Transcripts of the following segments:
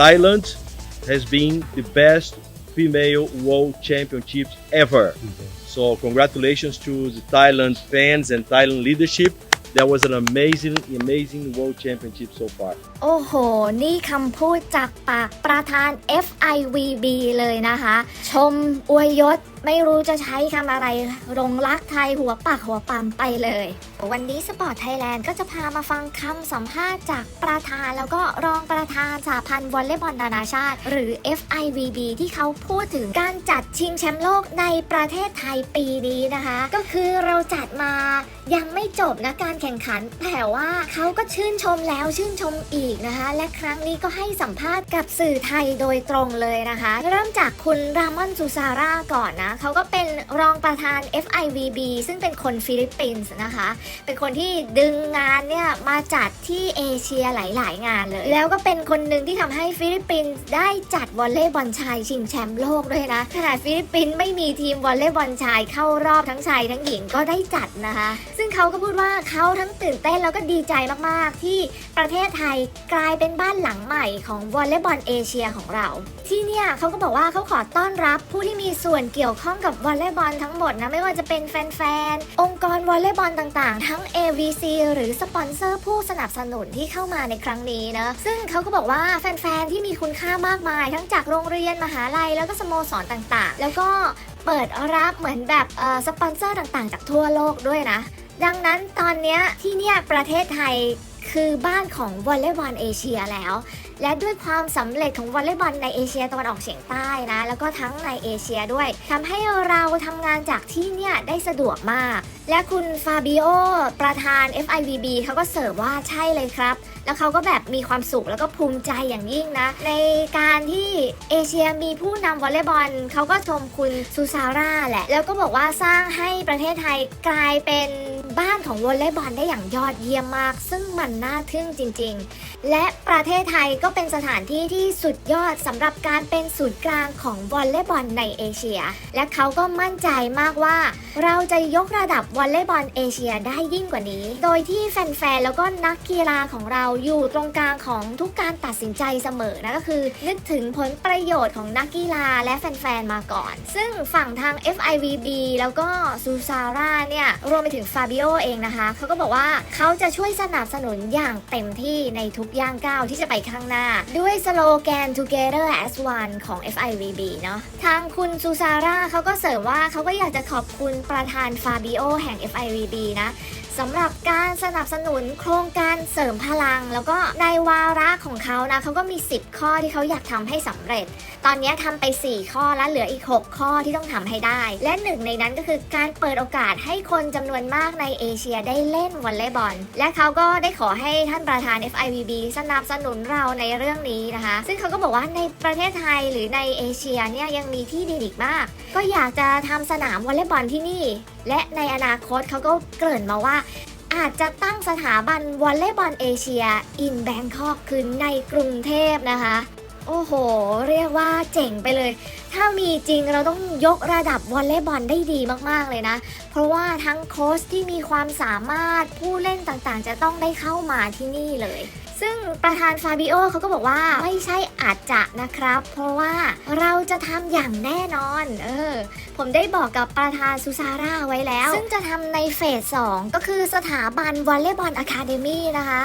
Thailand has been the best female world championships ever. So congratulations to the Thailand fans and Thailand leadership. That was an amazing, amazing world championship so far. โอ้โห นี่คำพูดจากปากประธาน FIVB เลยนะคะ ชมอวยยศ ไม่รู้จะใช้คำอะไรรงรักไทยหัวปากหัวปั๊มไปเลย วันนี้สปอร์ตไทยแลนด์ก็จะพามาฟังคำสัมภาษณ์จากประธานแล้วก็รองประธานสหพันธ์วอลเลย์บอลนานาชาติ หรือ FIVB ที่เขาพูดถึงการจัดชิงแชมป์โลกในประเทศไทยปีนี้นะคะ ก็คือเราจัดมายังไม่จบนะการแข่งขัน แต่ว่าเขาก็ชื่นชมแล้วชื่นชมอีกนะคะ และครั้งนี้ก็ให้สัมภาษณ์กับสื่อไทยโดยตรงเลยนะคะ เริ่มจากคุณรามอนซูซาร่าก่อนนะเขาก็เป็นรองประธาน FIVB ซึ่งเป็นคนฟิลิปปินส์นะคะ เป็นคนที่ดึงงานเนี่ยมาจัดที่เอเชียหลาย ๆ งานเลย แล้วก็เป็นคนหนึ่งที่ทำให้ฟิลิปปินส์ได้จัดวอลเลย์บอลชายชิงแชมป์โลกด้วยนะขนาดฟิลิปปินส์ไม่มีทีมวอลเลย์บอลชายเข้ารอบทั้งชายทั้งหญิงก็ได้จัดนะคะ ซึ่งเขาก็พูดว่าเขาทั้งตื่นเต้นแล้วก็ดีใจมาก ๆ ที่ประเทศไทยกลายเป็นบ้านหลังใหม่ของวอลเลย์บอลเอเชียของเรา ที่เนี่ยเขาก็บอกว่าเขาขอต้อนรับผู้ที่มีส่วนเกี่ยวข้องกับวอลเลย์บอลทั้งหมดนะไม่ว่าจะเป็นแฟนๆ องค์กรวอลเลย์บอลต่างๆ ทั้ง AVC หรือสปอนเซอร์ผู้สนับสนุนที่เข้ามาในครั้งนี้นะซึ่งเขาก็บอกว่าแฟนๆ ที่มีคุณค่ามากมาย ทั้งจากโรงเรียนมหาลัยแล้วก็สโมสรต่างๆ แล้วก็เปิดรับเหมือนแบบสปอนเซอร์ต่างๆ จากทั่วโลกด้วยนะ ดังนั้นตอนนี้ที่เนี่ยประเทศไทยคือบ้านของวอลเลย์บอลเอเชียแล้ว และด้วยความสำเร็จของวอลเลย์บอลในเอเชียตะวันออกเฉียงใต้นะ แล้วก็ทั้งในเอเชียด้วยทำให้เราทำงานจากที่เนี่ยได้สะดวกมาก และคุณฟาบิโอประธาน FIVB เขาก็เสริมว่าใช่เลยครับ แล้วเขาก็แบบมีความสุขแล้วก็ภูมิใจอย่างยิ่งนะ ในการที่เอเชียมีผู้นำวอลเลย์บอลเขาก็ชมคุณซูซาร่าแหละ แล้วก็บอกว่าสร้างให้ประเทศไทยกลายเป็น บ้านของวอลเลย์บอลได้อย่างยอดเยี่ยมมาก ซึ่งมันน่าทึ่งจริง ๆ และประเทศไทยก็เป็นสถานที่ที่สุดยอดสำหรับการเป็นศูนย์กลางของวอลเลย์บอลในเอเชีย และเขาก็มั่นใจมากว่า เราจะยกระดับวอลเลย์บอลเอเชียได้ยิ่งกว่านี้ โดยที่แฟนๆแล้วก็นักกีฬาของเราอยู่ตรงกลางของทุกการตัดสินใจเสมอนะก็คือ นึกถึงผลประโยชน์ของนักกีฬาและแฟนๆมาก่อน ซึ่งฝั่งทาง FIVB แล้วก็ซูซาร่าเนี่ยรวมไปถึงฟาบิโอเองนะคะ เขาก็บอกว่าเขาจะช่วยสนับสนุนอย่างเต็มที่ในทุกย่างก้าวที่จะไปข้างหน้า ด้วยสโลแกน Together as One ของ FIVB เนาะทางคุณซูซาร่าเขาก็เสริมว่าเขาก็อยากจะขอบคุณประธานฟาบิโอแห่ง FIVB นะ สำหรับการสนับสนุนโครงการเสริมพลัง แล้วก็ในวาระของเขานะเขาก็มี 10 ข้อที่เขาอยากทำให้สำเร็จ ตอนนี้ทำไป 4 ข้อแล้วเหลืออีก 6 ข้อที่ต้องทำให้ได้ และหนึ่งในนั้นก็คือการเปิดโอกาสให้คนจำนวนมากในเอเชียได้เล่นวอลเลย์บอล และเขาก็ได้ขอให้ท่านประธาน FIVB สนับสนุนเราในเรื่องนี้นะคะ ซึ่งเขาก็บอกว่าในประเทศไทยหรือในเอเชียเนี่ยยังมีที่ดินอีกมาก ก็อยากจะทำสนามวอลเลย์บอลที่นี่ และในอนาคตเขาก็เกริ่นมาว่า อาจจะตั้งสถาบันวอลเลย์บอลเอเชียอินแบงคอกคือในกรุงเทพนะคะ โอ้โห เรียกว่าเจ๋งไปเลย ถ้ามีจริงเราต้องยกระดับวอลเลย์บอลได้ดีมากๆเลยนะ เพราะว่าทั้งโค้ชที่มีความสามารถผู้เล่นต่างๆ จะต้องได้เข้ามาที่นี่เลย ซึ่งประธานฟาบิโอเขาก็บอกว่าไม่ใช่อาจจะนะครับ เพราะว่าเราจะทำอย่างแน่นอน เออผมได้บอกกับประธานซูซาร่าไว้แล้ว ซึ่งจะทำในเฟส 2 ก็คือสถาบันวอลเลย์บอลอะคาเดมี่นะคะ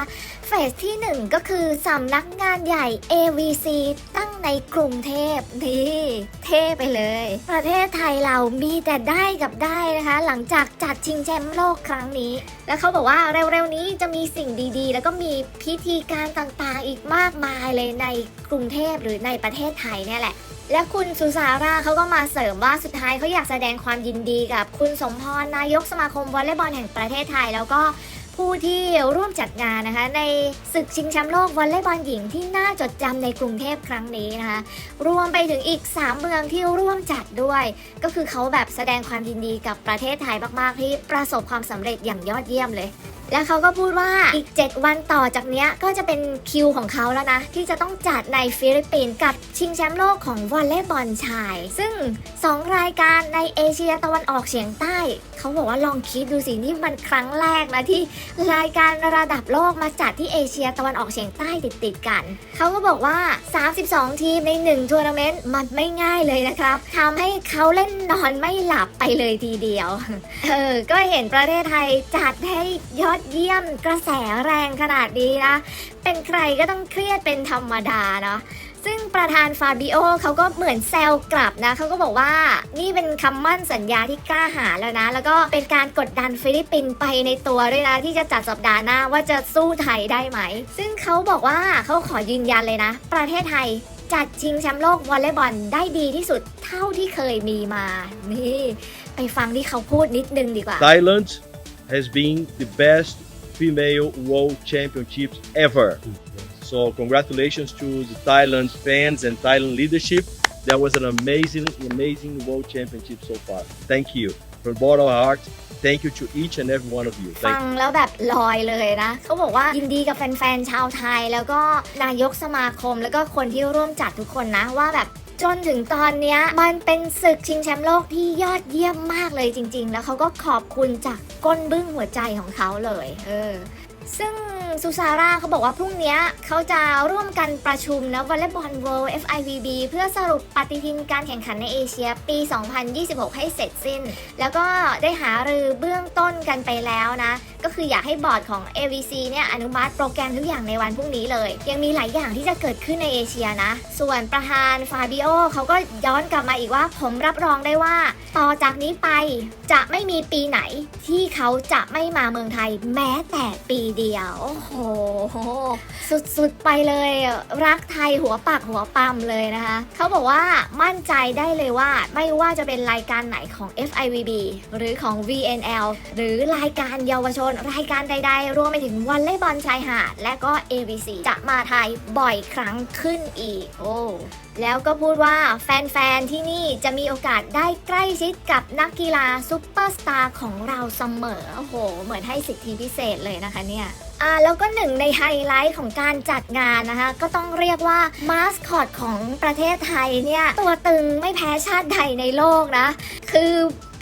เฟสที่ 1 ก็คือสำนักงานใหญ่ AVC ตั้งในกรุงเทพนี่เท่ไปเลย ประเทศไทยเรามีแต่ได้กับได้นะคะ หลังจากจัดชิงแชมป์โลกครั้งนี้ แล้วเขาบอกว่าเร็วๆนี้จะมีสิ่งดีๆ แล้วก็มีพิธีการต่างๆอีกมากมายเลยในกรุงเทพหรือในประเทศไทยเนี่ยแหละ และคุณสุสาราเขาก็มาเสริมว่าสุดท้ายเขาอยากแสดงความยินดีกับคุณสมพรนายกสมาคมวอลเลย์บอลแห่งประเทศไทย แล้วก็ผู้ที่ร่วมจัดงานนะคะ ในศึกชิงแชมป์โลกวอลเลย์บอลหญิงที่น่าจดจำในกรุงเทพครั้งนี้นะคะ รวมไปถึงอีก 3 เมืองที่ร่วมจัดด้วย ก็คือเขาแบบแสดงความยินดีกับประเทศไทยมาก ๆ ที่ประสบความสำเร็จอย่างยอดเยี่ยมเลย แล้วเขาก็พูดว่าอีก 7 วันต่อจากเนี้ยก็จะเป็นคิวของเขาแล้วนะ ที่จะต้องจัดในฟิลิปปินส์กับชิงแชมป์โลกของวอลเลย์บอลชาย ซึ่ง 2 รายการในเอเชียตะวันออกเฉียงใต้เขาบอกว่าลองคิดดูสินี่มันครั้งแรกนะที่รายการระดับโลกมาจัดที่เอเชียตะวันออกเฉียงใต้ติดๆกัน เขาก็บอกว่า 32 ทีมใน1ทัวร์นาเมนต์มันไม่ง่ายเลยนะครับทำให้เขาเล่นนอนไม่หลับไปเลยทีเดียวเออก็เห็นประเทศไทยจัดให้ยอดเยี่ยมกระแสแรงขนาดนี้นะ เป็นใครก็ต้องเครียดเป็นธรรมดาเนาะซึ่งประธานฟาบิโอเขาก็เหมือนแซวกลับนะเขาก็บอกว่านี่เป็นคำมั่นสัญญาที่กล้าหาญแล้วนะ แล้วก็เป็นการกดดันฟิลิปปินส์ไปในตัวด้วยนะ ที่จะจัดสัปดาห์หน้าว่าจะสู้ไทยได้ไหม ซึ่งเขาบอกว่าเขาขอยืนยันเลยนะ ประเทศไทยจัดชิงแชมป์โลกวอลเลย์บอลได้ดีที่สุดเท่าที่เคยมีมา นี่ ไปฟังที่เขาพูดนิดนึงดีกว่า Thailand has been the best female world championships ever. So congratulations to the Thailand fans and Thailand leadership. That was an amazing, amazing world championship so far. Thank you from the bottom of our heart. Thank you to each and every one of you. ฟั Thank งแล้วแบบลอยเลยนะ เขาบอกว่ายินดีกับแฟนๆ ชาวไทย แล้วก็นายกสมาคมแล้วก็คนที่ร่วมจัดทุกคนนะ ว่าแบบ จนถึงตอนนี้มันเป็นศึกชิงแชมป์โลกที่ยอดเยี่ยมมากเลยจริง ๆ แล้วเขาก็ขอบคุณจากก้นบึ้งหัวใจของเขาเลย เออ ซึ่ง ซูซาร่าเขาบอกว่าพรุ่งนี้เขาจะร่วมกันประชุมนะวอลเลย์บอล World FIVB เพื่อสรุปปฏิทินการแข่งขันในเอเชียปี 2026 ให้เสร็จสิ้น แล้วก็ได้หารือเบื้องต้นกันไปแล้วนะ ก็คืออยากให้บอร์ดของ AVC เนี่ยอนุมัติโปรแกรมทุกอย่างในวันพรุ่งนี้เลย ยังมีหลายอย่างที่จะเกิดขึ้นในเอเชียนะ ส่วนประธานฟาบิโอเขาก็ย้อนกลับมาอีกว่า ผมรับรองได้ว่า ต่อจากนี้ไปจะไม่มีปีไหนที่เขาจะไม่มาเมืองไทยแม้แต่ปีเดียวโอ้โหโห สุดๆไปเลยรักไทยหัวปากหัวปั๊มเลยนะคะ เขาบอกว่ามั่นใจได้เลยว่าไม่ว่าจะเป็นรายการไหนของ FIVB หรือของ VNL หรือรายการเยาวชน รายการใด ๆ รวมไปถึงวอลเลย์บอลชายหาดและก็ AVC จะมาไทยบ่อยครั้งขึ้นอีก โอ้แล้วก็พูดว่าแฟน ๆ ที่นี่จะมีโอกาสได้ใกล้ชิดกับนักกีฬาซุปเปอร์สตาร์ของเราเสมอ โอ้โห เหมือนให้สิทธิพิเศษเลยนะคะเนี่ย อ่าแล้วก็หนึ่งในไฮไลท์ของการจัดงานนะคะ ก็ต้องเรียกว่ามาสคอตของประเทศไทยเนี่ย ตัวตึงไม่แพ้ชาติใดในโลกนะ คือ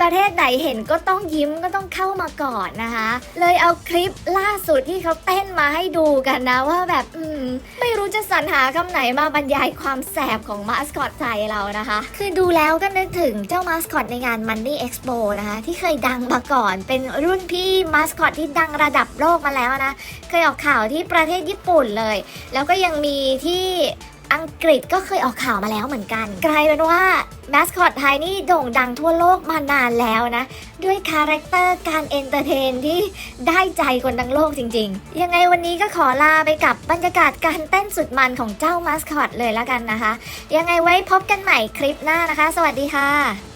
ประเทศไหนเห็นก็ต้องยิ้มก็ต้องเข้ามาก่อนนะคะ เลยเอาคลิปล่าสุดที่เขาเต้นมาให้ดูกันนะว่าแบบอืมไม่รู้จะสรรหาคำไหนมาบรรยายความแสบของมาสคอตไทยเรานะคะ คือดูแล้วก็นึกถึงเจ้ามาสคอตในงาน Money Expo นะคะ ที่เคยดังมาก่อน เป็นรุ่นพี่มาสคอตที่ดังระดับโลกมาแล้วนะ เคยออกข่าวที่ประเทศญี่ปุ่นเลย แล้วก็ยังมีที่ อังกฤษก็เคยออกข่าวมาแล้วเหมือนกัน กลายเป็นว่ามสคอตไทยนี่โด่งดังทั่วโลกมานานแล้วนะ ด้วยคาแรคเตอร์การเอนเตอร์เทนที่ได้ใจคนทั้งโลกจริง ๆ ยังไงวันนี้ก็ขอลาไปกับบรรยากาศการเต้นสุดมันของเจ้ามาสคอตเลยแล้วกันนะคะ ยังไงไว้พบกันใหม่คลิปหน้านะคะ สวัสดีค่ะ